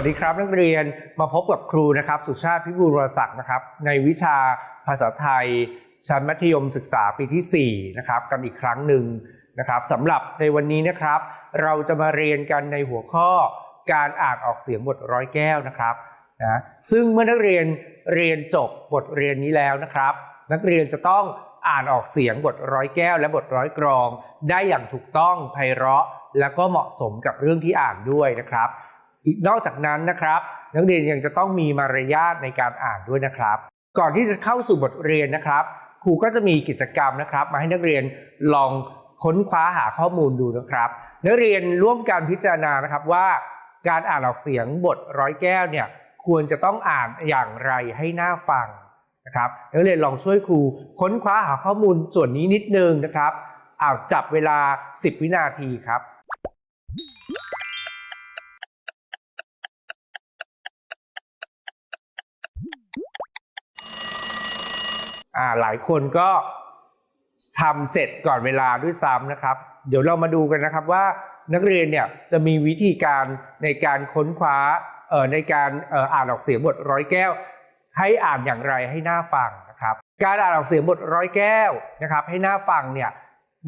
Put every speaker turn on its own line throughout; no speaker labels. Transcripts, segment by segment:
สวัสดีครับนักเรียนมาพบกับครูนะครับ สุชาติพิบูลวรศักดิ์นะครับ ในวิชาภาษาไทย ชั้นมัธยมศึกษาปีที่4นะครับกันอีกครั้งหนึ่งนะครับสำหรับในวันนี้นะครับ เราจะมาเรียนกันในหัวข้อการอ่านออกเสียงบทร้อยแก้วนะครับนะซึ่งเมื่อนักเรียนเรียนจบบทเรียนนี้แล้วนะครับ นักเรียนจะต้องอ่านออกเสียงบทร้อยแก้ว และบทร้อยกรอง ได้อย่างถูกต้องไพเราะ และก็เหมาะสมกับเรื่องที่อ่านด้วยนะครับ อีกนอกจากนั้นนะครับ นักเรียนยังจะต้องมีมารยาทในการอ่านด้วยนะครับ ก่อนที่จะเข้าสู่บทเรียนนะครับ ครูก็จะมีกิจกรรมนะครับ มาให้นักเรียนลองค้นคว้าหาข้อมูลดูนะครับ นักเรียนร่วมกันพิจารณานะครับว่า การอ่านออกเสียงบทร้อยแก้วเนี่ยควรจะต้องอ่านอย่างไรให้น่าฟังนะครับนักเรียนลองช่วยครูค้นคว้าหาข้อมูลส่วนนี้นิดนึงนะครับอาจับเวลา 10 วินาทีครับ หลายคนก็ทำเสร็จก่อนเวลาด้วยซ้ำนะครับ เดี๋ยวเรามาดูกันนะครับว่านักเรียนเนี่ยจะมีวิธีการในการค้นคว้าเอ่อในการเอ่ออ่านออกเสียงบทร้อยแก้ว ให้อ่านอย่างไรให้หน่าฟังนะครับ การอ่านออกเสียงบทร้อยแก้วนะครับ ให้หน่าฟังเนี่ย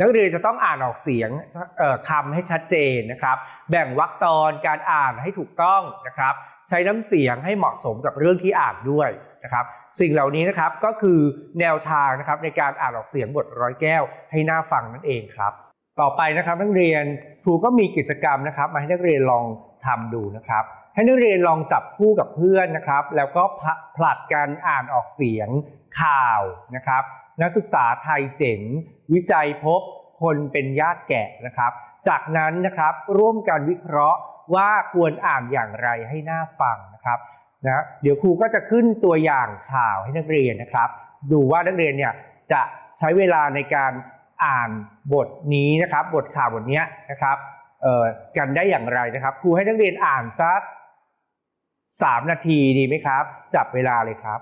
นักเรียนจะต้องอ่านออกเสียงเอ่อคำให้ชัดเจนนะครับ แบ่งวรรคตอนการอ่านให้ถูกต้องนะครับ ใช้น้ำเสียงให้เหมาะสมกับเรื่องที่อ่านด้วย นะครับสิ่งเหล่านี้นะครับก็คือแนวทางนะครับในการอ่านออกเสียงบทร้อยแก้วให้น่าฟังนั่นเองครับ ต่อไปนะครับนักเรียนครูก็มีกิจกรรมนะครับ มาให้นักเรียนลองทำดูนะครับ ให้นักเรียนลองจับคู่กับเพื่อนนะครับ แล้วก็ผลัดกันอ่านออกเสียงข่าวนะครับ นักศึกษาไทยเจ๋งวิจัยพบคนเป็นญาติแกะนะครับ จากนั้นนะครับร่วมกันวิเคราะห์ว่าควรอ่านอย่างไรให้น่าฟังนะครับ นะเดี๋ยวครูก็จะขึ้นตัวอย่างข่าวให้นักเรียนนะครับ ดูว่านักเรียนเนี่ยจะใช้เวลาในการอ่านบทนี้นะครับ บทข่าวบทเนี้ยนะครับกันได้อย่างไรนะครับครูให้นักเรียนอ่านสักสามนาทีดีไหมครับ จับเวลาเลยครับ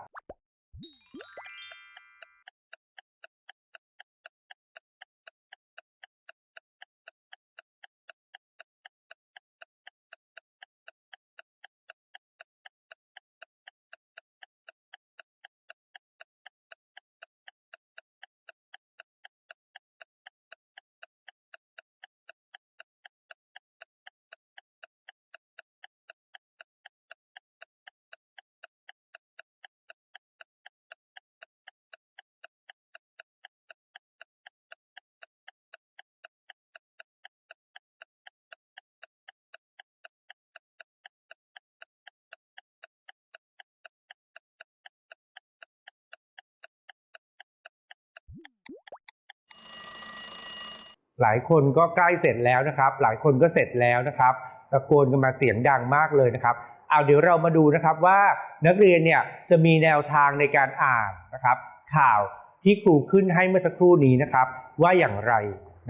หลายคนก็ใกล้เสร็จแล้วนะครับ หลายคนก็เสร็จแล้วนะครับตะโกนกันมาเสียงดังมากเลยนะครับเอาเดี๋ยวเรามาดูนะครับว่านักเรียนเนี่ยจะมีแนวทางในการอ่านนะครับ ข่าวที่ครูขึ้นให้เมื่อสักครู่นี้นะครับ ว่าอย่างไร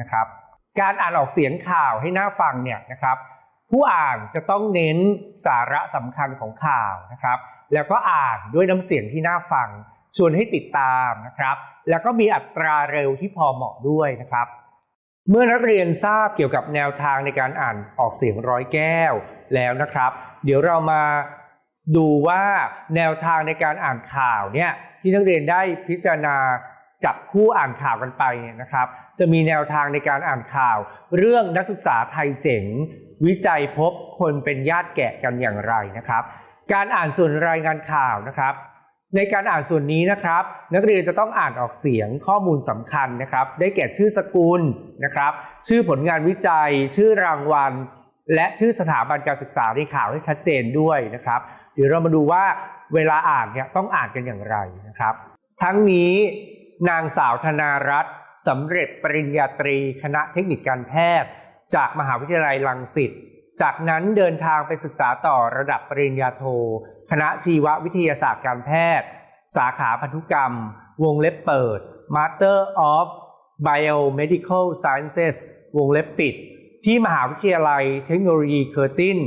นะครับ การอ่านออกเสียงข่าวให้หน่าฟังเนี่ยนะครับ ผู้อ่านจะต้องเน้นสาระสำคัญของข่าวนะครับ แล้วก็อ่านด้วยน้ำเสียงที่น่าฟังชวนให้ติดตามนะครับ แล้วก็มีอัตราเร็วที่พอเหมาะด้วยนะครับ เมื่อนักเรียนทราบเกี่ยวกับแนวทางในการอ่านออกเสียงร้อยแก้วแล้วนะครับ เดี๋ยวเรามาดูว่าแนวทางในการอ่านข่าวเนี่ยที่นักเรียนได้พิจารณาจับคู่อ่านข่าวกันไปเนี่ยนะครับ จะมีแนวทางในการอ่านข่าว เรื่องนักศึกษาไทยเจ๋ง วิจัยพบคนเป็นญาติแกะกันอย่างไรนะครับ การอ่านส่วนรายงานข่าวนะครับ ในการอ่านส่วนนี้นะครับ นักเรียนจะต้องอ่านออกเสียงข้อมูลสำคัญนะครับ ได้แก่ชื่อสกุลนะครับ ชื่อผลงานวิจัย ชื่อรางวัล และชื่อสถาบันการศึกษาในข่าวให้ชัดเจนด้วยนะครับ เดี๋ยวเรามาดูว่าเวลาอ่านเนี่ยต้องอ่านกันอย่างไรนะครับ ทั้งนี้นางสาวธนารัตน์สำเร็จปริญญาตรี คณะเทคนิคการแพทย์ จากมหาวิทยาลัยรังสิต จากนั้นเดินทางไปศึกษาต่อระดับปริญญาโท คณะชีววิทยาศาสตร์การแพทย์ สาขาพันธุกรรม วงเล็บเปิด Master of Biomedical Sciences วงเล็บปิด ที่มหาวิทยาลัยเทคโนโลยีเคอร์ติน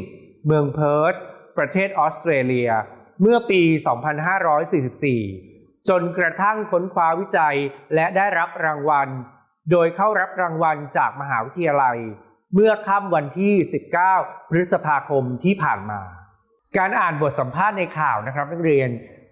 เมืองเพิร์ธประเทศออสเตรเลีย เมื่อปี 2544 จนกระทั่งค้นคว้าวิจัยและได้รับรางวัล โดยเข้ารับรางวัลจากมหาวิทยาลัย เมื่อค่ำวันที่ 19 พฤษภาคมที่ผ่านมา การอ่านบทสัมภาษณ์ในข่าวนะครับนักเรียน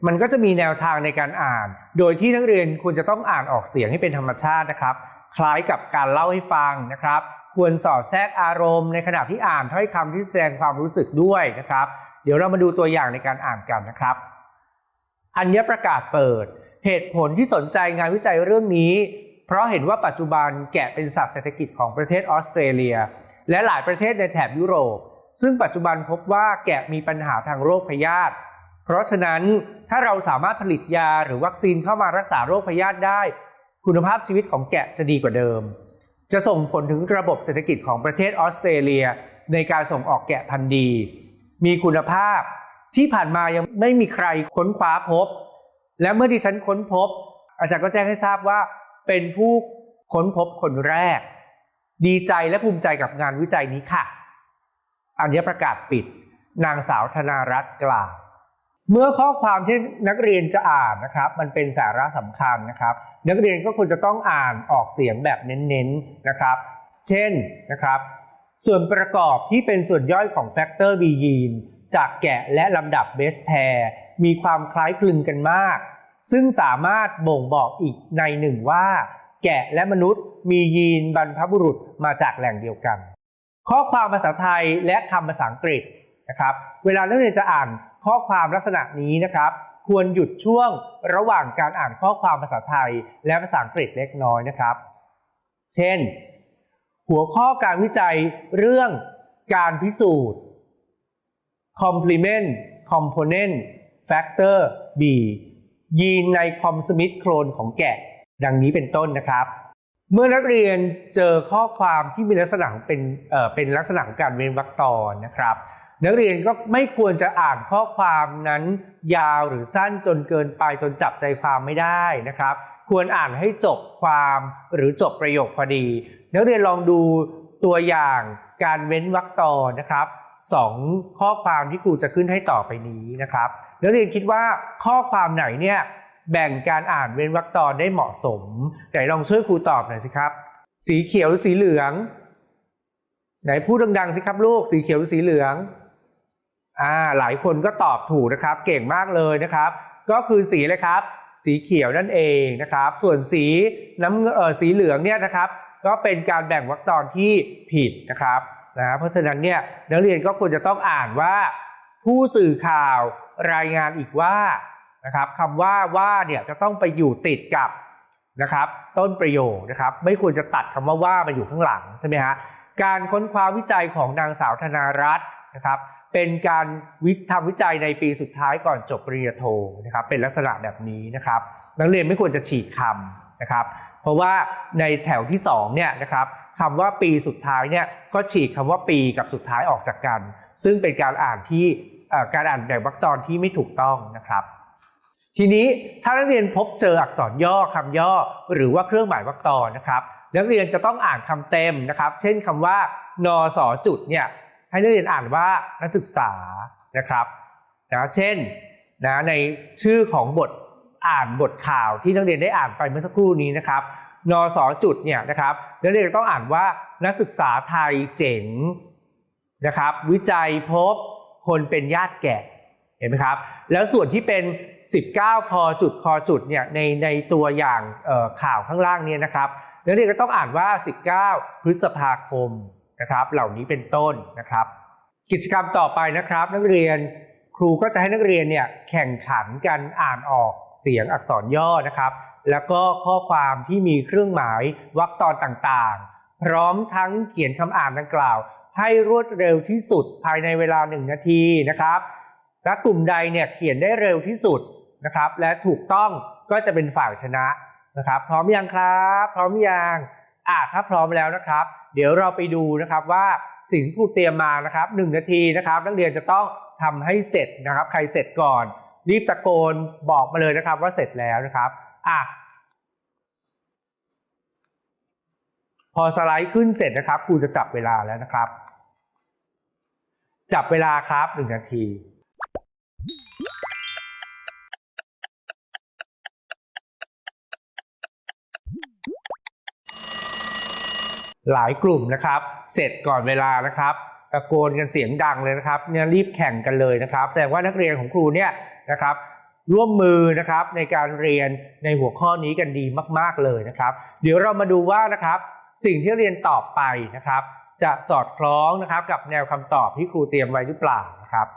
มันก็จะมีแนวทางในการอ่าน โดยที่นักเรียนควรจะต้องอ่านออกเสียงให้เป็นธรรมชาตินะครับ คล้ายกับการเล่าให้ฟังนะครับ ควรสอดแทรกอารมณ์ในขณะที่อ่านถ้อยคำที่แสดงความรู้สึกด้วยนะครับ เดี๋ยวเรามาดูตัวอย่างในการอ่านกันนะครับ อัญญประกาศเปิด เหตุผลที่สนใจงานวิจัยเรื่องนี้ เพราะเห็นว่าปัจจุบันแกะเป็นสัตว์เศรษฐกิจของประเทศออสเตรเลีย และหลายประเทศในแถบยุโรป ซึ่งปัจจุบันพบว่าแกะมีปัญหาทางโรคพยาธิเพราะฉะนั้นถ้าเราสามารถผลิตยาหรือวัคซีนเข้ามารักษาโรคพยาธิได้ คุณภาพชีวิตของแกะจะดีกว่าเดิม จะส่งผลถึงระบบเศรษฐกิจของประเทศออสเตรเลีย ในการส่งออกแกะพันธุ์ดี มีคุณภาพที่ผ่านมายังไม่มีใครค้นคว้าพบ และเมื่อดิฉันค้นพบ อาจารย์ก็แจ้งให้ทราบว่า เป็นผู้ค้นพบคนแรก ดีใจและภูมิใจกับงานวิจัยนี้ค่ะ อันนี้ประกาศปิด นางสาวธนารัตน์กล่าวเมื่อข้อความที่นักเรียนจะอ่านนะครับ มันเป็นสาระสำคัญนะครับ นักเรียนก็ควรจะต้องอ่านออกเสียงแบบเน้นๆนะครับ เช่นนะครับ ส่วนประกอบที่เป็นส่วนย่อยของแฟกเตอร์ B ยีนจากแกะและลำดับเบสแพร์มีความคล้ายคลึงกันมาก ซึ่งสามารถบ่งบอกอีกในหนึ่งว่า แกะและมนุษย์มียีนบรรพบุรุษมาจากแหล่งเดียวกัน ข้อความภาษาไทยและคำภาษาอังกฤษนะครับเวลานักเรียนจะอ่านข้อความลักษณะนี้นะครับควรหยุดช่วงระหว่างการอ่านข้อความภาษาไทยและภาษาอังกฤษเล็กน้อยนะครับ เช่น หัวข้อการวิจัยเรื่องการพิสูจน์ complement component factor B ยีนในคอมสมิธโคลนของแกะ ดังนี้เป็นต้นนะครับ เมื่อนักเรียนเจอข้อความที่มีลักษณะเป็นเอ่อเป็นลักษณะของการเว้นวรรคตอนนะครับ นักเรียนก็ไม่ควรจะอ่านข้อความนั้นยาวหรือสั้นจนเกินไปจนจับใจความไม่ได้นะครับ ควรอ่านให้จบความหรือจบประโยคพอดี นักเรียนลองดูตัวอย่างการเว้นวรรคตอนนะครับสองข้อความที่ครูจะขึ้นให้ต่อไปนี้นะครับนักเรียนคิดว่าข้อความไหนเนี่ยแบ่งการอ่านเว้นวรรคตอนได้เหมาะสมไหนลองช่วยครูตอบหน่อยสิครับ สีเขียวหรือสีเหลือง ไหนพูดดังๆสิครับลูกสีเขียวหรือสีเหลืองอ่าหลายคนก็ตอบถูกนะครับ เก่งมากเลยนะครับ ก็คือสีเลยครับ สีเขียวนั่นเองนะครับ ส่วนสีน้ำเงินเออสีเหลืองเนี่ยนะครับ ก็เป็นการแบ่งวรรคตอนที่ผิดนะครับ นะเพราะฉะนั้นเนี่ยนักเรียนก็ควรจะต้องอ่านว่า ผู้สื่อข่าวรายงานอีกว่านะครับคำว่าว่าเนี่ยจะต้องไปอยู่ติดกับนะครับ ต้นประโยคนะครับ ไม่ควรจะตัดคำว่าว่ามาอยู่ข้างหลังใช่ไหมฮะการค้นคว้าวิจัยของนางสาวธนารัตน์นะครับ เป็นการวิทำวิจัยในปีสุดท้ายก่อนจบปริญญาโทนะครับ เป็นลักษณะแบบนี้นะครับ นักเรียนไม่ควรจะฉีกคำนะครับ เพราะว่าในแถวที่2เนี่ยนะครับ คำว่าปีสุดท้ายเนี่ยก็ฉีกคำว่าปีกับสุดท้ายออกจากกัน ซึ่งเป็นการอ่านที่การอ่านแบบวรรคตอนที่ไม่ถูกต้องนะครับ ทีนี้ถ้านักเรียนพบเจออักษรย่อคำย่อ หรือว่าเครื่องหมายวรรคตอนนะครับนักเรียนจะต้องอ่านคำเต็มนะครับ เช่นคำว่านอสอจุดเนี่ยให้นักเรียนอ่านว่านักศึกษานะครับนะเช่นนะในชื่อของบทอ่านบทข่าวที่นักเรียนได้อ่านไปเมื่อสักครู่นี้นะครับ นอสอจุดเนี่ยนะครับนักเรียนต้องอ่านว่านักศึกษาไทยเจ๋งนะครับวิจัยพบคนเป็นญาติแกะเห็นไหมครับแล้วส่วนที่เป็น 19คอจุดคอจุดเนี่ยในในตัวอย่างข่าวข้างล่างเนี่ยนะครับนักเรียนก็ต้องอ่านว่า 19 พฤษภาคมนะครับเหล่านี้เป็นต้นนะครับ กิจกรรมต่อไปนะครับ นักเรียนครูก็จะให้นักเรียนเนี่ยแข่งขันกันอ่านออกเสียงอักษรย่อนะครับ แล้วก็ข้อความที่มีเครื่องหมายวรรคตอนต่างๆ พร้อมทั้งเขียนคำอ่านดังกล่าว ให้รวดเร็วที่สุดภายในเวลา 1 นาทีนะครับ และกลุ่มใดเนี่ยเขียนได้เร็วที่สุดนะครับ และถูกต้องก็จะเป็นฝ่ายชนะนะครับ พร้อมยังครับ พร้อมยังอะถ้าพร้อมแล้วนะครับ เดี๋ยวเราไปดูนะครับว่าสิ่งที่ครูเตรียมมานะครับหนึ่งนาทีนะครับ นักเรียนจะต้องทำให้เสร็จนะครับ ใครเสร็จก่อน รีบตะโกนบอกมาเลยนะครับว่าเสร็จแล้วนะครับ อะพอสไลด์ขึ้นเสร็จนะครับครูจะจับเวลาแล้วนะครับ จับเวลาครับหนึ่งนาที หลายกลุ่มนะครับ เสร็จก่อนเวลานะครับตะโกนกันเสียงดังเลยนะครับเนี่ยรีบแข่งกันเลยนะครับ แสดงว่านักเรียนของครูเนี่ยนะครับ ร่วมมือนะครับในการเรียนในหัวข้อนี้กันดีมาก ๆเลยนะครับ เดี๋ยวเรามาดูว่านะครับ สิ่งที่เรียนตอบไปนะครับ จะสอดคล้องนะครับกับแนวคำตอบที่ครูเตรียมไว้หรือเปล่านะครับ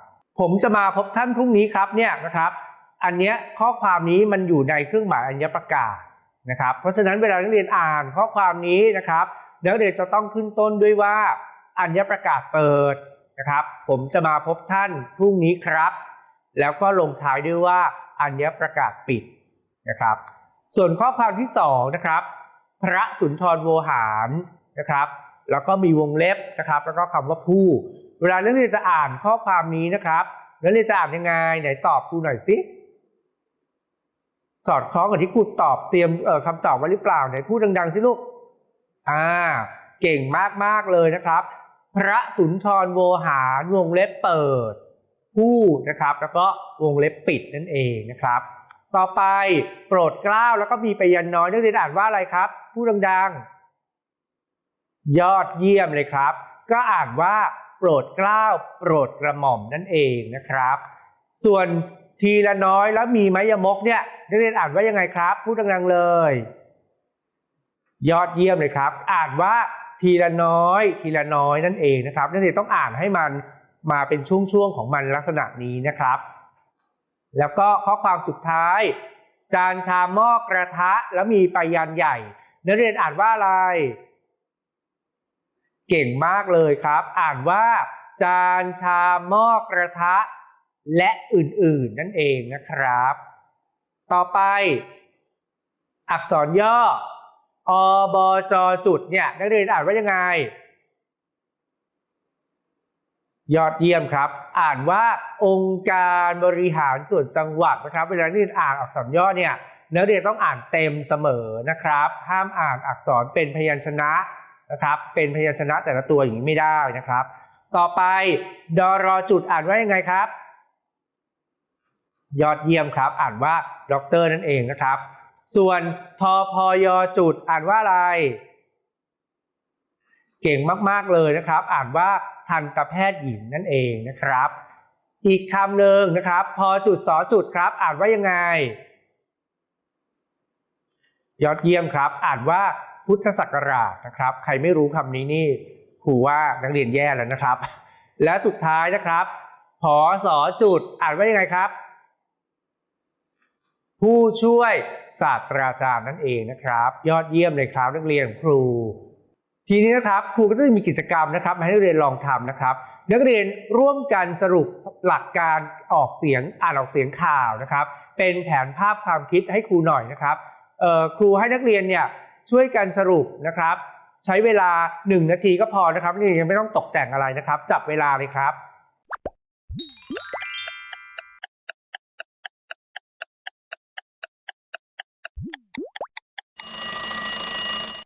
ผมจะมาพบท่านพรุ่งนี้ครับเนี่ยนะครับ อันเนี้ยข้อความนี้มันอยู่ในเครื่องหมายอัญญประกาศนะครับ เพราะฉะนั้นเวลานักเรียนอ่านข้อความนี้นะครับนักเรียนจะต้องขึ้นต้นด้วยว่าอัญญประกาศเปิดนะครับ ผมจะมาพบท่านพรุ่งนี้ครับ แล้วก็ลงท้ายด้วยว่าอัญญประกาศปิดนะครับ ส่วนข้อความที่สองนะครับ พระสุนทรโวหารนะครับ แล้วก็มีวงเล็บนะครับ แล้วก็คำว่าผู้ เวลานักเรียนจะอ่านข้อความนี้นะครับนักเรียนจะอ่านยังไงไหนตอบครูหน่อยสิสอดคล้องกับที่ครูตอบเตรียมเอ่อคำตอบไว้หรือเปล่าไหนพูดดังๆสิลูกอ่าเก่งมากๆเลยนะครับ พระสุนทรโวหารวงเล็บเปิด ผู้นะครับแล้วก็วงเล็บปิดนั่นเองนะครับ ต่อไปโปรดเกล้าแล้วก็มีไปยันน้อยนักเรียนอ่านว่าอะไรครับพูดดังๆ ยอดเยี่ยมเลยครับ ก็อ่านว่าโปรดเกล้าโปรดกระหม่อมนั่นเองนะครับ ส่วนทีละน้อยแล้วมีไม้ยมกเนี่ยนักเรียนอ่านว่ายังไงครับ พูดดังๆเลย ยอดเยี่ยมเลยครับ อ่านว่าทีละน้อย ทีละน้อยนั่นเองนะครับนักเรียนต้องอ่านให้มัน มาเป็นช่วงๆของมันลักษณะนี้นะครับ แล้วก็ข้อความสุดท้าย จานชามหม้อกระทะแล้วมีปลายันใหญ่ นักเรียนอ่านว่าอะไร เก่งมากเลยครับ อ่านว่า จานชามหม้อกระทะ และอื่นๆนั่นเองนะครับ ต่อไป อักษรย่ออบจจุดเนี่ยนักเรียนอ่านว่ายังไง ยอดเยี่ยมครับ อ่านว่าองค์การบริหารส่วนจังหวัดนะครับ เวลาที่อ่านอักษรย่อเนี่ยนักเรียนต้องอ่านเต็มเสมอนะครับ ห้ามอ่านอักษรเป็นพยัญชนะนะครับ เป็นพยัญชนะแต่ละตัวอย่างนี้ไม่ได้นะครับ ต่อไปดอรอจุดอ่านว่ายังไงครับ ยอดเยี่ยมครับ อ่านว่าด็อกเตอร์นั่นเองนะครับ ส่วนทอพอยจุดอ่านว่าอะไร เก่งมาก ๆ เลยนะครับ อ่านว่าทันตแพทย์หญิงนั่นเองนะครับ อีกคำหนึ่งนะครับ พอจุดสอจุดครับ อ่านว่ายังไง ยอดเยี่ยมครับ อ่านว่าพุทธศักราชนะครับ ใครไม่รู้คำนี้นี่ครูว่านักเรียนแย่แล้วนะครับ และสุดท้ายนะครับพอสอจุดอ่านว่ายังไงครับ ผู้ช่วยศาสตราจารย์นั่นเองนะครับ ยอดเยี่ยมเลยครับนักเรียนครู ทีนี้นะครับครูก็จะมีกิจกรรมนะครับมาให้นักเรียนลองทำนะครับ นักเรียนร่วมกันสรุปหลักการออกเสียงอ่านออกเสียงข่าวนะครับ เป็นแผนภาพความคิดให้ครูหน่อยนะครับครูให้นักเรียนเนี่ยช่วยกันสรุปนะครับ ใช้เวลา 1 นาทีก็พอนะครับนักเรียนยังไม่ต้องตกแต่งอะไรนะครับ จับเวลาเลยครับ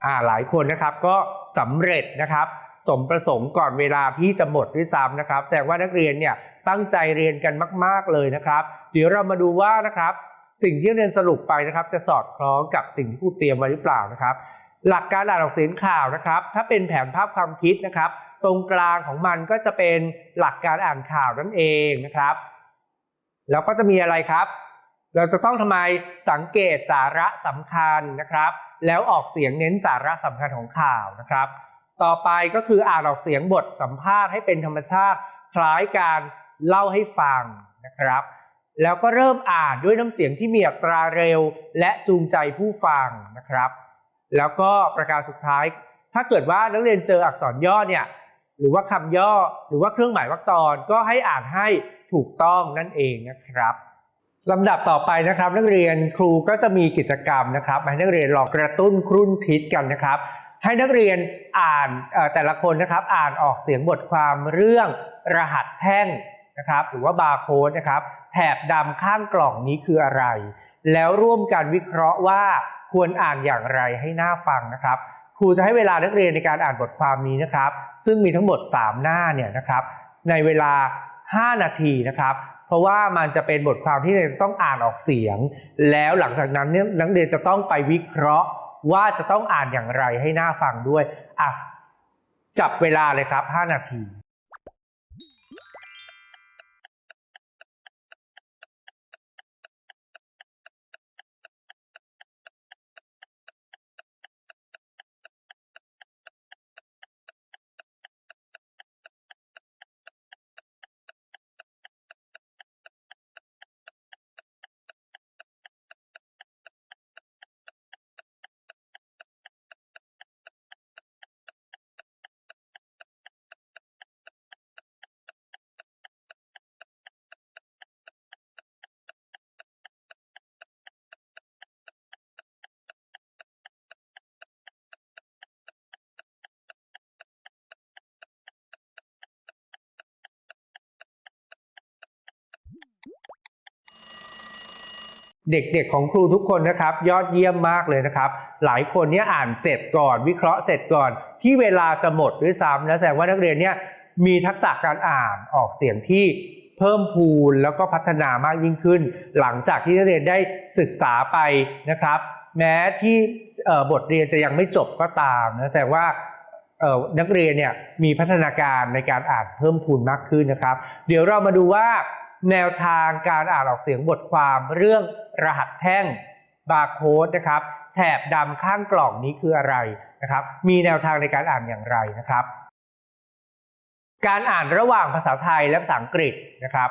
อ่าหลายคนนะครับก็สำเร็จนะครับ สมประสงค์ก่อนเวลาที่จะหมดด้วยซ้ำนะครับ แสดงว่านักเรียนเนี่ยตั้งใจเรียนกันมาก ๆเลยนะครับ เดี๋ยวเรามาดูว่านะครับ สิ่งที่เรียนสรุปไปนะครับ จะสอดคล้องกับสิ่งที่ครูเตรียมไว้หรือเปล่านะครับ หลักการอ่านออกเสียงข่าวนะครับ ถ้าเป็นแผนภาพความคิดนะครับ ตรงกลางของมันก็จะเป็นหลักการอ่านข่าวนั่นเองนะครับ แล้วก็จะมีอะไรครับ เราจะต้องทำไมสังเกตสาระสำคัญนะครับ แล้วออกเสียงเน้นสาระสำคัญของข่าวนะครับ ต่อไปก็คืออ่านออกเสียงบทสัมภาษณ์ให้เป็นธรรมชาติ คล้ายการเล่าให้ฟังนะครับ แล้วก็เริ่มอ่านด้วยน้ำเสียงที่มีอัตราเร็ว และจูงใจผู้ฟังนะครับ แล้วก็ประการสุดท้าย ถ้าเกิดว่านักเรียนเจออักษรย่อเนี่ยหรือว่าคำย่อหรือว่าเครื่องหมายวรรคตอนก็ให้อ่านให้ถูกต้องนั่นเองนะครับ ลำดับต่อไปนะครับนักเรียนครูก็จะมีกิจกรรมนะครับให้นักเรียนลองกระตุ้นครุ่นคิดกันนะครับ ให้นักเรียนอ่านแต่ละคนนะครับอ่านออกเสียงบทความเรื่องรหัสแท่งนะครับหรือว่าบาร์โค้ดนะครับแถบดำข้างกล่องนี้คืออะไร แล้วร่วมกันวิเคราะห์ว่าควรอ่านอย่างไรให้น่าฟังนะครับครูจะให้เวลานักเรียนในการอ่านบทความนี้นะครับ ซึ่งมีทั้งหมด 3 หน้าเนี่ยนะครับในเวลา 5 นาทีนะครับ เพราะว่ามันจะเป็นบทความที่เราต้องอ่านออกเสียง แล้วหลังจากนั้นเนี่ยนักเรียนจะต้องไปวิเคราะห์ว่าจะต้องอ่านอย่างไรให้หน่าฟังด้วยอะจับเวลาเลยครับ 5 นาที เด็กๆของครูทุกคนนะครับ ยอดเยี่ยมมากเลยนะครับ หลายคนเนี่ยอ่านเสร็จก่อน วิเคราะห์เสร็จก่อน ที่เวลาจะหมดด้วยซ้ำนะแสดงว่านักเรียนเนี่ยมีทักษะการอ่านออกเสียงที่เพิ่มพูนแล้วก็พัฒนามากยิ่งขึ้น หลังจากที่นักเรียนได้ศึกษาไปนะครับ แม้ที่บทเรียนจะยังไม่จบก็ตามนะแสดงว่านักเรียนเนี่ยมีพัฒนาการในการอ่านเพิ่มพูนมากขึ้นนะครับ เดี๋ยวเรามาดูว่า แนวทางการอ่านออกเสียงบทความเรื่องรหัสแท่งบาร์โค้ดนะครับ แถบดำข้างกล่องนี้คืออะไรนะครับ มีแนวทางในการอ่านอย่างไรนะครับ การอ่านระหว่างภาษาไทยและภาษาอังกฤษนะครับ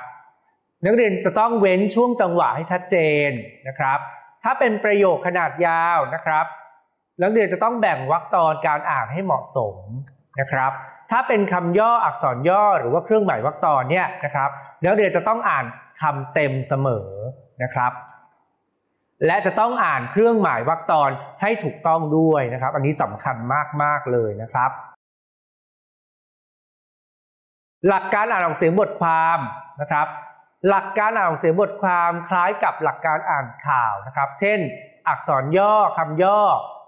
นักเรียนจะต้องเว้นช่วงจังหวะให้ชัดเจนนะครับ ถ้าเป็นประโยคขนาดยาวนะครับ นักเรียนจะต้องแบ่งวรรคตอนการอ่านให้เหมาะสมนะครับ ถ้าเป็นคำย่ออักษรย่อหรือว่าเครื่องหมายวรรคตอนเนี่ยนะครับ นักเรียนจะต้องอ่านคำเต็มเสมอนะครับ และจะต้องอ่านเครื่องหมายวรรคตอนให้ถูกต้องด้วยนะครับ อันนี้สำคัญมากๆเลยนะครับ หลักการอ่านออกเสียงบทความนะครับ หลักการอ่านออกเสียงบทความคล้ายกับหลักการอ่านข่าวนะครับ เช่น อักษรย่อคำย่อ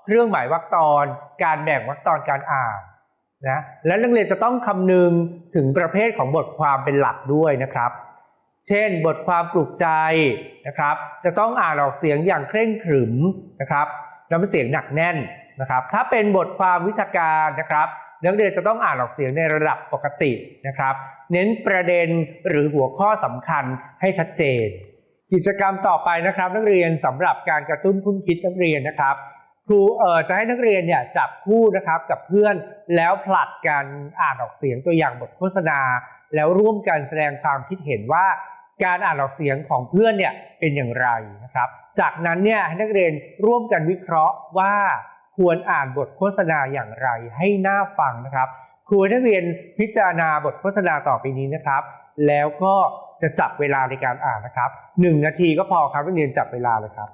เครื่องหมายวรรคตอน การแบ่งวรรคตอนการอ่าน นะและนักเรียนจะต้องคำนึงถึงประเภทของบทความเป็นหลักด้วยนะครับ เช่น บทความปลุกใจนะครับ จะต้องอ่านออกเสียงอย่างเคร่งขรึมนะครับน้ำเสียงหนักแน่นนะครับ ถ้าเป็นบทความวิชาการนะครับนักเรียนจะต้องอ่านออกเสียงในระดับปกตินะครับ เน้นประเด็นหรือหัวข้อสำคัญให้ชัดเจน กิจกรรมต่อไปนะครับ นักเรียนสำหรับการกระตุ้นคุ้นคิดนักเรียนนะครับ ครูเอ่อจะให้นักเรียนเนี่ยจับคู่นะครับกับเพื่อนแล้วผลัดกันอ่านออกเสียงตัวอย่างบทโฆษณา แล้วร่วมกันแสดงความคิดเห็นว่า การอ่านออกเสียงของเพื่อนเนี่ยเป็นอย่างไรนะครับ จากนั้นเนี่ยให้นักเรียนร่วมกันวิเคราะห์ว่าควรอ่านบทโฆษณาอย่างไรให้น่าฟังนะครับครูนักเรียนพิจารณาบทโฆษณาต่อไปนี้นะครับ แล้วก็จะจับเวลาในการอ่านนะครับหนึ่งนาทีก็พอครับนักเรียนจับเวลาเลยครับ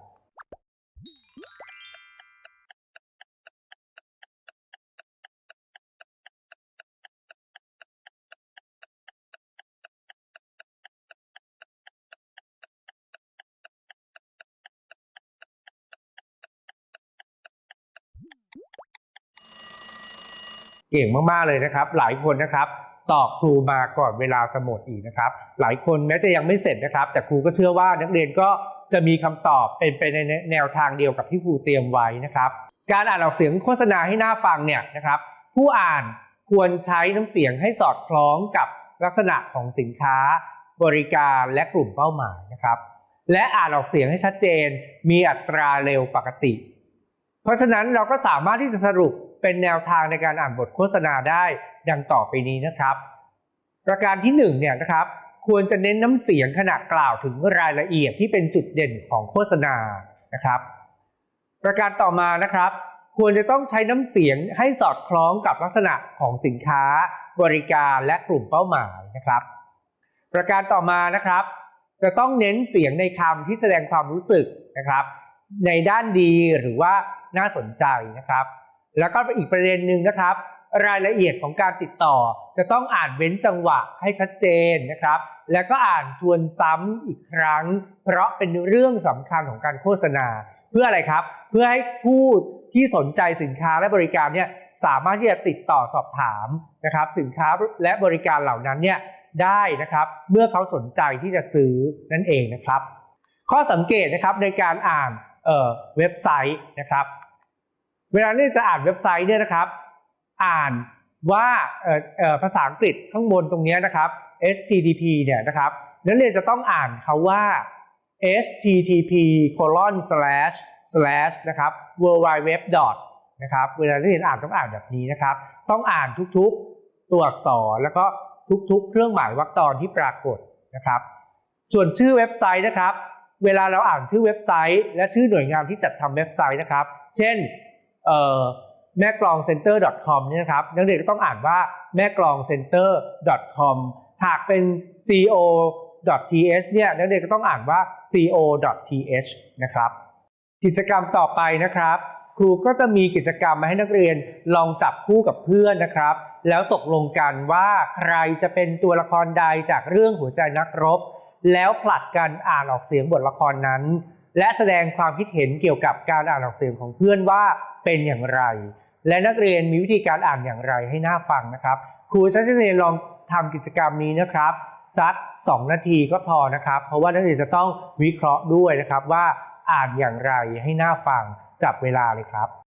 เก่งมากๆเลยนะครับ หลายคนนะครับตอบครูมาก่อนเวลาจะหมดอีกนะครับ หลายคนแม้จะยังไม่เสร็จนะครับ แต่ครูก็เชื่อว่านักเรียนก็จะมีคำตอบเป็นไปในแนวทางเดียวกับที่ครูเตรียมไว้นะครับ การอ่านออกเสียงโฆษณาให้หน่าฟังเนี่ยนะครับ ผู้อ่านควรใช้น้ำเสียงให้สอดคล้องกับลักษณะของสินค้า บริการและกลุ่มเป้าหมายนะครับ และอ่านออกเสียงให้ชัดเจน มีอัตราเร็วปกติ เพราะฉะนั้นเราก็สามารถที่จะสรุป เป็นแนวทางในการอ่านบทโฆษณาได้ดังต่อไปนี้นะครับ ประการที่1เนี่ยนะครับควรจะเน้นน้ำเสียงขณะกล่าวถึงรายละเอียดที่เป็นจุดเด่นของโฆษณานะครับ ประการต่อมานะครับ ควรจะต้องใช้น้ำเสียงให้สอดคล้องกับลักษณะของสินค้า บริการและกลุ่มเป้าหมายนะครับ ประการต่อมานะครับ จะต้องเน้นเสียงในคำที่แสดงความรู้สึกนะครับ ในด้านดีหรือว่าน่าสนใจนะครับ แล้วก็อีกประเด็นหนึ่งนะครับ รายละเอียดของการติดต่อ จะต้องอ่านเว้นจังหวะให้ชัดเจนนะครับ แล้วก็อ่านทวนซ้ำอีกครั้ง เพราะเป็นเรื่องสำคัญของการโฆษณา เพื่ออะไรครับ เพื่อให้ผู้ที่สนใจสินค้าและบริการเนี่ยสามารถที่จะติดต่อสอบถามนะครับ สินค้าและบริการเหล่านั้นเนี่ยได้นะครับเมื่อเขาสนใจที่จะซื้อนั่นเองนะครับ ข้อสังเกตนะครับในการอ่านเเว็บไซต์นะครับ เวลาเนี่ยจะอ่านเว็บไซต์เนี่ยนะครับ อ่านว่าภาษาอังกฤษข้างบนตรงนี้นะครับ http เนี่ยนะครับนักเรียนจะต้องอ่านเขาว่า http colon slash slash นะครับ worldwide web dot นะครับเวลาเรียนอ่านต้องอ่านแบบนี้นะครับ ต้องอ่านทุกๆ ตัวอักษรแล้วก็ทุกๆ เครื่องหมายวรรคตอนที่ปรากฏนะครับ ส่วนชื่อเว็บไซต์นะครับ เวลาเราอ่านชื่อเว็บไซต์ และชื่อหน่วยงานที่จัดทำเว็บไซต์นะครับ เช่น แม่กลอง center com เนี่ยนะครับนักเรียนก็ต้องอ่านว่าแม่กลอง center com หากเป็น co th เนี่ยนักเรียนก็ต้องอ่านว่า co th นะครับ กิจกรรมต่อไปนะครับ ครูก็จะมีกิจกรรมมาให้นักเรียนลองจับคู่กับเพื่อนนะครับ แล้วตกลงกันว่าใครจะเป็นตัวละครใดจากเรื่องหัวใจนักรบ แล้วผลัดกันอ่านออกเสียงบทละครนั้น และแสดงความคิดเห็นเกี่ยวกับการอ่านออกเสียงของเพื่อนว่าเป็นอย่างไร และนักเรียนมีวิธีการอ่านอย่างไรให้น่าฟังนะครับ ครูจะให้นักเรียนลองทำกิจกรรมนี้นะครับสัก 2 นาทีก็พอนะครับ เพราะว่านักเรียนจะต้องวิเคราะห์ด้วยนะครับว่าอ่านอย่างไรให้น่าฟังจับเวลาเลยครับ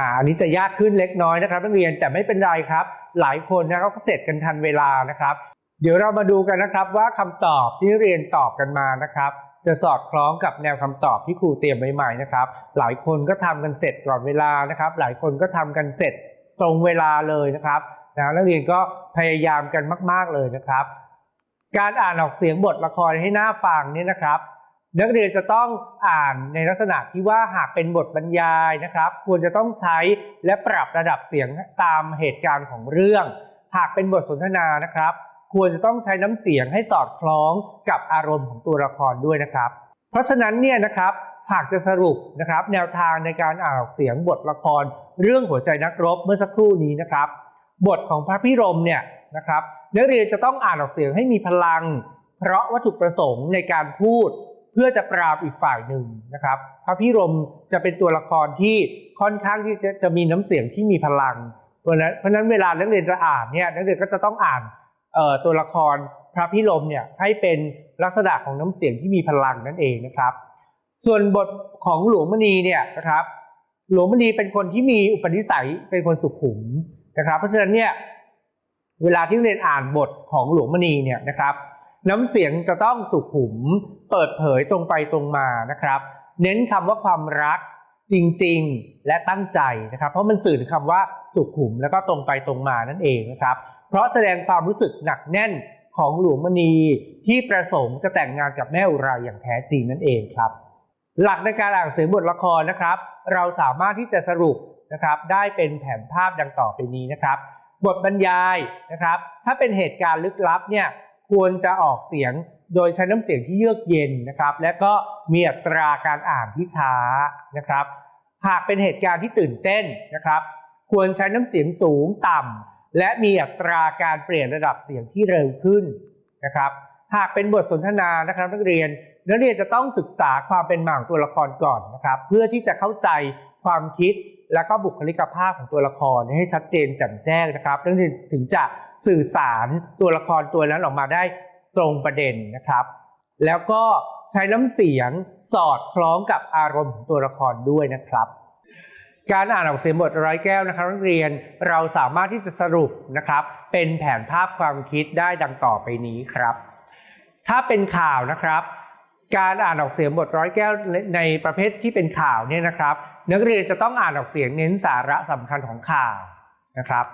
อ่าอันนี้จะยากขึ้นเล็กน้อยนะครับนักเรียนแต่ไม่เป็นไรครับ หลายคนนะก็เสร็จกันทันเวลานะครับ เดี๋ยวเรามาดูกันนะครับว่าคำตอบที่เรียนตอบกันมานะครับ จะสอดคล้องกับแนวคำตอบที่ครูเตรียมไว้ใหม่นะครับ หลายคนก็ทำกันเสร็จก่อนเวลานะครับ หลายคนก็ทำกันเสร็จตรงเวลาเลยนะครับนะนักเรียนก็พยายามกันมาก ๆเลยนะครับ การอ่านออกเสียงบทละครให้หน่าฟังนี่นะครับ นักเรียนจะต้องอ่านในลักษณะที่ว่าหากเป็นบทบรรยายนะครับ ควรจะต้องใช้และปรับระดับเสียงตามเหตุการณ์ของเรื่อง หากเป็นบทสนทนานะครับ ควรจะต้องใช้น้ำเสียงให้สอดคล้องกับอารมณ์ของตัวละครด้วยนะครับ เพราะฉะนั้นเนี่ยนะครับหากจะสรุปนะครับแนวทางในการอ่านออกเสียงบทละคร เรื่องหัวใจนักรบเมื่อสักครู่นี้นะครับ บทของพระพิรมเนี่ยนะครับนักเรียนจะต้องอ่านออกเสียงให้มีพลัง เพราะวัตถุประสงค์ในการพูด เพื่อจะปราบอีกฝ่ายหนึ่งนะครับ พระพิรมจะเป็นตัวละครที่ค่อนข้างที่จะจะมีน้ำเสียงที่มีพลัง เพราะนั้นเพราะนั้นเวลานักเรียนจะอ่านเนี่ยนักเรียนก็จะต้องอ่านตัวละครพระพิรมเนี่ยให้เป็นลักษณะของน้ำเสียงที่มีพลังนั่นเองนะครับ ส่วนบทของหลวงมณีเนี่ยนะครับ หลวงมณีเป็นคนที่มีอุปนิสัยเป็นคนสุขุมนะครับ เพราะฉะนั้นเนี่ยเวลาที่เรียนอ่านบทของหลวงมณีเนี่ยนะครับ น้ำเสียงจะต้องสุขุม เปิดเผยตรงไปตรงมานะครับ เน้นคำว่าความรักจริงๆ และตั้งใจนะครับ เพราะมันสื่อถึงคำว่าสุขุมแล้วก็ตรงไปตรงมานั่นเองนะครับ เพราะแสดงความรู้สึกหนักแน่นของหลวงมณีที่ประสงค์จะแต่งงานกับแม่อุไรอย่างแท้จริงนั่นเองครับ หลักในการอ่านเสียงบทละครนะครับ เราสามารถที่จะสรุปนะครับ ได้เป็นแผนภาพดังต่อไปนี้นะครับ บทบรรยายนะครับ ถ้าเป็นเหตุการณ์ลึกลับเนี่ย ควรจะออกเสียงโดยใช้น้ำเสียงที่เยือกเย็นนะครับ และก็มีอัตราการอ่านที่ช้านะครับ หากเป็นเหตุการณ์ที่ตื่นเต้นนะครับ ควรใช้น้ำเสียงสูงต่ำและมีอัตราการเปลี่ยนระดับเสียงที่เร็วขึ้นนะครับ หากเป็นบทสนทนานะครับนักเรียนนักเรียนจะต้องศึกษาความเป็นมาของตัวละครก่อนนะครับ เพื่อที่จะเข้าใจความคิด และก็บุคลิกภาพของตัวละครให้ชัดเจนแจ่มแจ้งนะครับนักเรียนถึงจะสื่อสารตัวละครตัวนั้นออกมาได้ตรงประเด็นนะครับ แล้วก็ใช้น้ำเสียงสอดคล้องกับอารมณ์ของตัวละครด้วยนะครับ การอ่านออกเสียงบทร้อยแก้วนะครับนักเรียนเราสามารถที่จะสรุปนะครับ เป็นแผนภาพความคิดได้ดังต่อไปนี้ครับ ถ้าเป็นข่าวนะครับ การอ่านออกเสียงบทร้อยแก้วในประเภทที่เป็นข่าวเนี่ยนะครับ นักเรียนจะต้องอ่านออกเสียงเน้นสาระสำคัญของข่าวนะครับ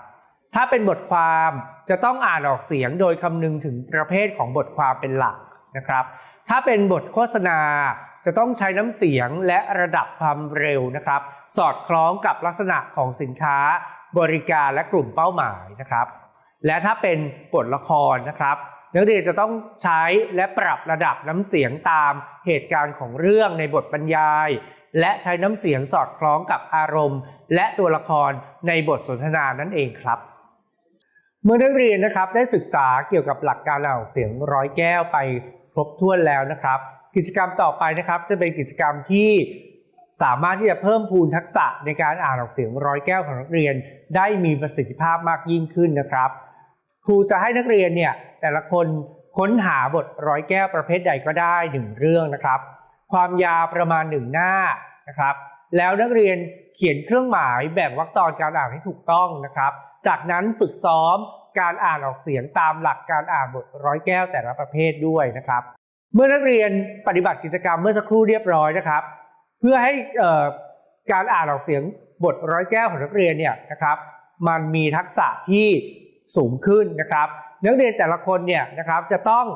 ถ้าเป็นบทความจะต้องอ่านออกเสียงโดยคำนึงถึงประเภทของบทความเป็นหลักนะครับ ถ้าเป็นบทโฆษณาจะต้องใช้น้ำเสียงและระดับความเร็วนะครับ สอดคล้องกับลักษณะของสินค้า บริการและกลุ่มเป้าหมายนะครับ และถ้าเป็นบทละครนะครับนักเรียนจะต้องใช้และปรับระดับน้ำเสียงตามเหตุการณ์ของเรื่องในบทบรรยาย และใช้น้ำเสียงสอดคล้องกับอารมณ์ และตัวละครในบทสนทนานั่นเองครับเมื่อนักเรียนนะครับได้ศึกษาเกี่ยวกับหลักการอ่านออกเสียงร้อยแก้วไปครบถ้วนแล้วนะครับ กิจกรรมต่อไปนะครับ จะเป็นกิจกรรมที่สามารถที่จะเพิ่มพูนทักษะในการอ่านออกเสียงร้อยแก้วของนักเรียน ได้มีประสิทธิภาพมากยิ่งขึ้นนะครับ ครูจะให้นักเรียนเนี่ยแต่ละคนค้นหาบทร้อยแก้วประเภทใดก็ได้หนึ่งเรื่องนะครับ ความยาวประมาณหนึ่งหน้านะครับ แล้วนักเรียนเขียนเครื่องหมายแบ่งวรรคตอนการอ่านให้ถูกต้องนะครับ จากนั้นฝึกซ้อมการอ่านออกเสียงตามหลักการอ่านบทร้อยแก้วแต่ละประเภทด้วยนะครับ เมื่อนักเรียนปฏิบัติกิจกรรมเมื่อสักครู่เรียบร้อยนะครับ เพื่อให้การอ่านออกเสียงบทร้อยแก้วของนักเรียนเนี่ยนะครับมันมีทักษะที่สูงขึ้นนะครับ นักเรียนแต่ละคนเนี่ยนะครับจะต้อง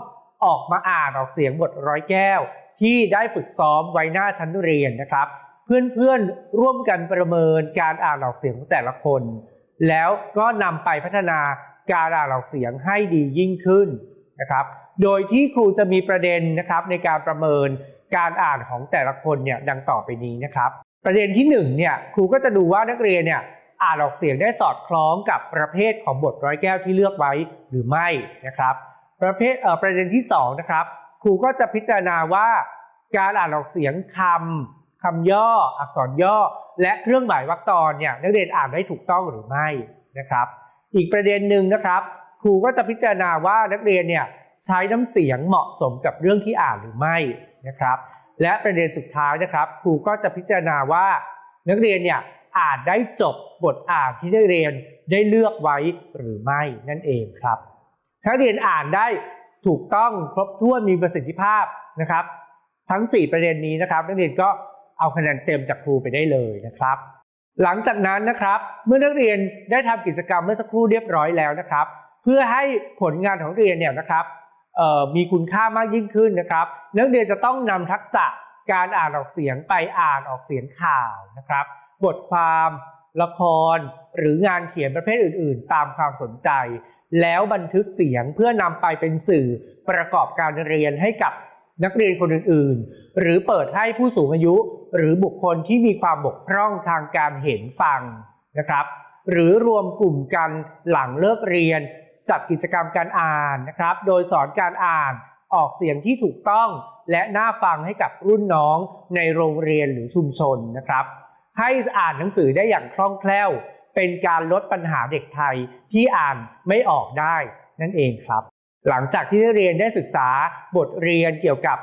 ออกมาอ่านออกเสียงบทร้อยแก้ว ที่ได้ฝึกซ้อมไว้หน้าชั้นเรียนนะครับ เพื่อนๆร่วมกันประเมินการอ่านออกเสียงของแต่ละคน แล้วก็นำไปพัฒนาการอ่านออกเสียงให้ดียิ่งขึ้นนะครับ โดยที่ครูจะมีประเด็นนะครับในการประเมินการอ่านของแต่ละคนเนี่ยดังต่อไปนี้นะครับ ประเด็นที่หนึ่งเนี่ยครูก็จะดูว่านักเรียนเนี่ยอ่านออกเสียงได้สอดคล้องกับประเภทของบทร้อยแก้วที่เลือกไว้หรือไม่นะครับ ประเภทเอ่อประเด็นที่สองนะครับ ครูก็จะพิจารณาว่า การอ่านออกเสียงคำคำย่อ อักษรย่อ และเครื่องหมายวรรคตอนเนี่ยนักเรียนอ่านได้ถูกต้องหรือไม่นะครับ อีกประเด็นหนึ่งนะครับ ครูก็จะพิจารณาว่านักเรียนเนี่ยใช้น้ำเสียงเหมาะสมกับเรื่องที่อ่านหรือไม่นะครับ และประเด็นสุดท้ายนะครับ ครูก็จะพิจารณาว่า นักเรียนเนี่ยอ่านได้จบบทอ่านที่ได้เรียนได้เลือกไว้หรือไม่นั่นเองครับ ถ้าเรียนอ่านได้ ถูกต้องครบถ้วนมีประสิทธิภาพนะครับ ทั้ง 4 ประเด็นนี้นะครับนักเรียนก็เอาคะแนนเต็มจากครูไปได้เลยนะครับ หลังจากนั้นนะครับ เมื่อนักเรียนได้ทำกิจกรรมเมื่อสักครู่เรียบร้อยแล้วนะครับ เพื่อให้ผลงานของเรียนเนี่ยนะครับมีคุณค่ามากยิ่งขึ้นนะครับ นักเรียนจะต้องนำทักษะการอ่านออกเสียงไปอ่านออกเสียงข่าวนะครับ บทความ ละคร หรืองานเขียนประเภทอื่น ๆ ตามความสนใจ แล้วบันทึกเสียงเพื่อนำไปเป็นสื่อประกอบการเรียนให้กับนักเรียนคนอื่นๆ หรือเปิดให้ผู้สูงอายุ หรือบุคคลที่มีความบกพร่องทางการเห็นฟังนะครับ หรือรวมกลุ่มกันหลังเลิกเรียน จัดกิจกรรมการอ่านนะครับ โดยสอนการอ่านออกเสียงที่ถูกต้องและน่าฟังให้กับรุ่นน้องในโรงเรียนหรือชุมชนนะครับ ให้อ่านหนังสือได้อย่างคล่องแคล่ว เป็นการลดปัญหาเด็กไทยที่อ่านไม่ออกได้นั่นเองครับ หลังจากที่นักเรียนได้ศึกษาบทเรียนเกี่ยวกับ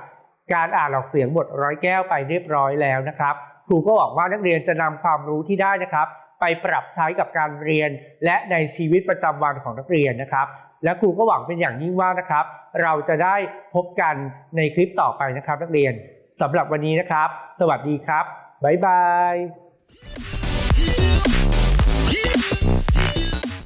การอ่านออกเสียงบทร้อยแก้วไปเรียบร้อยแล้วนะครับ ครูก็หวังว่านักเรียนจะนำความรู้ที่ได้นะครับ ไปปรับใช้กับการเรียน และในชีวิตประจำวันของนักเรียนนะครับ และครูก็หวังเป็นอย่างยิ่งว่านะครับ เราจะได้พบกันในคลิปต่อไปนะครับ นักเรียนสำหรับวันนี้นะครับ สวัสดีครับบ๊ายบาย Yeah.